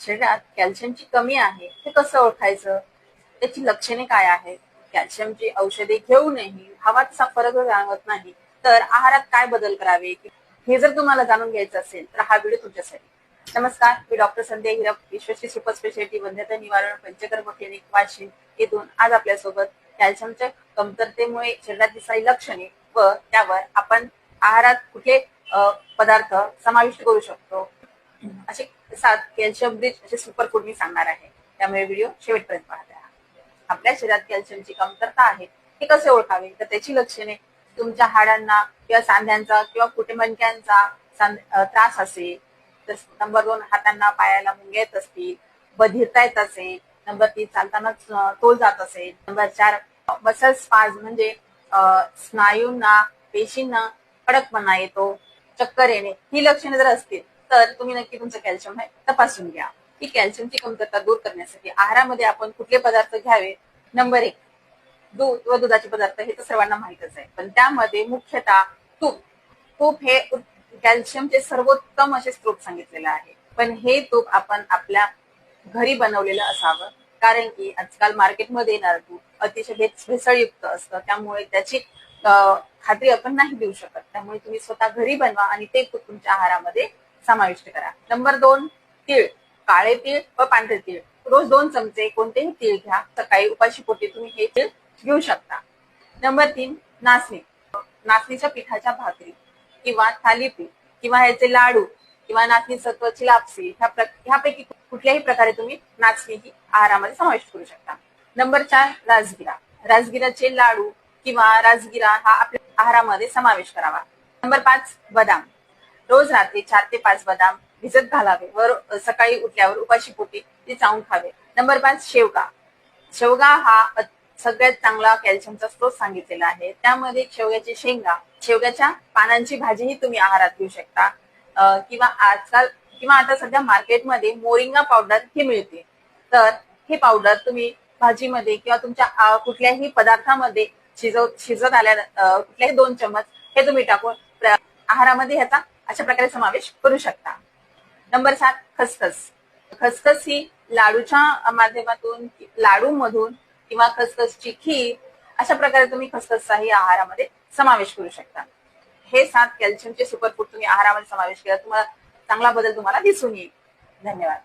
शरीरात कॅल्शियमची कमी आहे हे कसं ओळखायचं? त्याची लक्षणे काय आहेत? कॅल्शियमची औषधे घेऊनही हवा तसा फरक जाणवत नाही. तर आहारात काय बदल करावे? हे जर तुम्हाला जाणून घ्यायचं असेल तर हा व्हिडिओ तुमच्यासाठी. नमस्कार मी doctor Sandhya Hirap Vishwashri super speciality वंध्यता निवारण पंचकर्म क्लिनिक वाशिम येथून आज आपल्यासोबत कॅल्शियमच्या कमतरतेमुळे शरीरात दिसणारी लक्षणे व त्यावर आपण आहारात कुठले पदार्थ समाविष्ट करू शकतो. असे सात कॅल्शियम ब्रिज असे सुपरफूड मी सांगणार आहे. त्यामुळे व्हिडिओ शेवटपर्यंत पाहत राहा. आपल्या शरीरात कॅल्शियमची कमतरता आहे हे कसे ओळखावे? तर त्याची लक्षणे तुमच्या हाडांना किंवा सांध्यांचा किंवा कुटुंबनक्यांचा त्रास असेल तर नंबर दोन हातांना पायाला मुंग्या येत असतील बधिरता येत असेल नंबर तीन चालताना तोल जात असेल नंबर चार मसल स्पाज म्हणजे स्नायूंना पेशींना कडकपणा येतो चक्कर येणे ही लक्षणे जर असतील तर तुम्ही नक्की तुमचं कॅल्शियम आहे तपासून घ्या. ही कॅल्शियमची कमतरता दूर करण्यासाठी आहारामध्ये आपण कुठले पदार्थ घ्यावे? नंबर एक दूध व दुधाचे पदार्थ हे तर सर्वांना माहितच आहे. पण त्यामध्ये मुख्यतः तूप. तूप हे कॅल्शियमचे सर्वोत्तम असे स्त्रोत सांगितलेले आहे. पण हे तूप आपण आपल्या घरी बनवलेलं असावं. कारण की आजकाल मार्केटमध्ये येणारं तूप अतिशय भेसळयुक्त असतं. त्यामुळे त्याची खात्री आपण नाही देऊ शकत. त्यामुळे तुम्ही स्वतः घरी बनवा आणि ते तूप तुमच्या आहारामध्ये समाविष्ट करा. नंबर दोन तीळ. काळे तीळ व पांढरे तीळ. रोज दोन चमचे कोणतेही तीळ घ्या. सकाळी उपाशी पोटी तुम्ही हे तीळ घेऊ शकता. नंबर तीन नाचणी. नाचणीच्या पिठाच्या भाकरी किंवा थालीपीठ किंवा ह्याचे लाडू किंवा नाचणी सत्वाची लापसी ह्या ह्यापैकी कुठल्याही प्रकारे तुम्ही नाचणी ही आहारामध्ये समाविष्ट करू शकता. नंबर चार राजगिरा. राजगिराचे लाडू किंवा राजगिरा हा आपल्या आहारामध्ये समावेश करावा. नंबर पाच बदाम. रोज रात्री चार ते पाच बदाम भिजत घालावे व सकाळी उठल्यावर उपाशी पोटी ते चावून खावे. नंबर पाच शेवगा. शेवगा हा सगळ्यात चांगला कॅल्शियमचा स्रोत सांगितलेला आहे. त्यामध्ये शेवग्याची शेंगा शेवग्याच्या पानांची भाजीही तुम्ही आहारात घेऊ शकता. किंवा आजकाल किंवा आता सध्या मार्केटमध्ये मोरिंगा पावडर ही मिळते. तर हे पावडर तुम्ही भाजीमध्ये किंवा तुमच्या कुठल्याही पदार्थामध्ये शिजव शिजत आल्या कुठल्याही दोन चमच हे तुम्ही टाकून आहारामध्ये ह्याचा अशा प्रकारे समावेश करू शकता. नंबर सात खसखस. खसखस ही लाडूच्या माध्यमातून लाडू मधून किंवा खसखसची खीर अशा प्रकारे तुम्ही खसखसचाही आहारामध्ये समावेश करू शकता. हे सात कॅल्शियमचे सुपरफूड तुम्ही आहारामध्ये समावेश केला तुम्हाला चांगला बदल तुम्हाला दिसून येईल. धन्यवाद.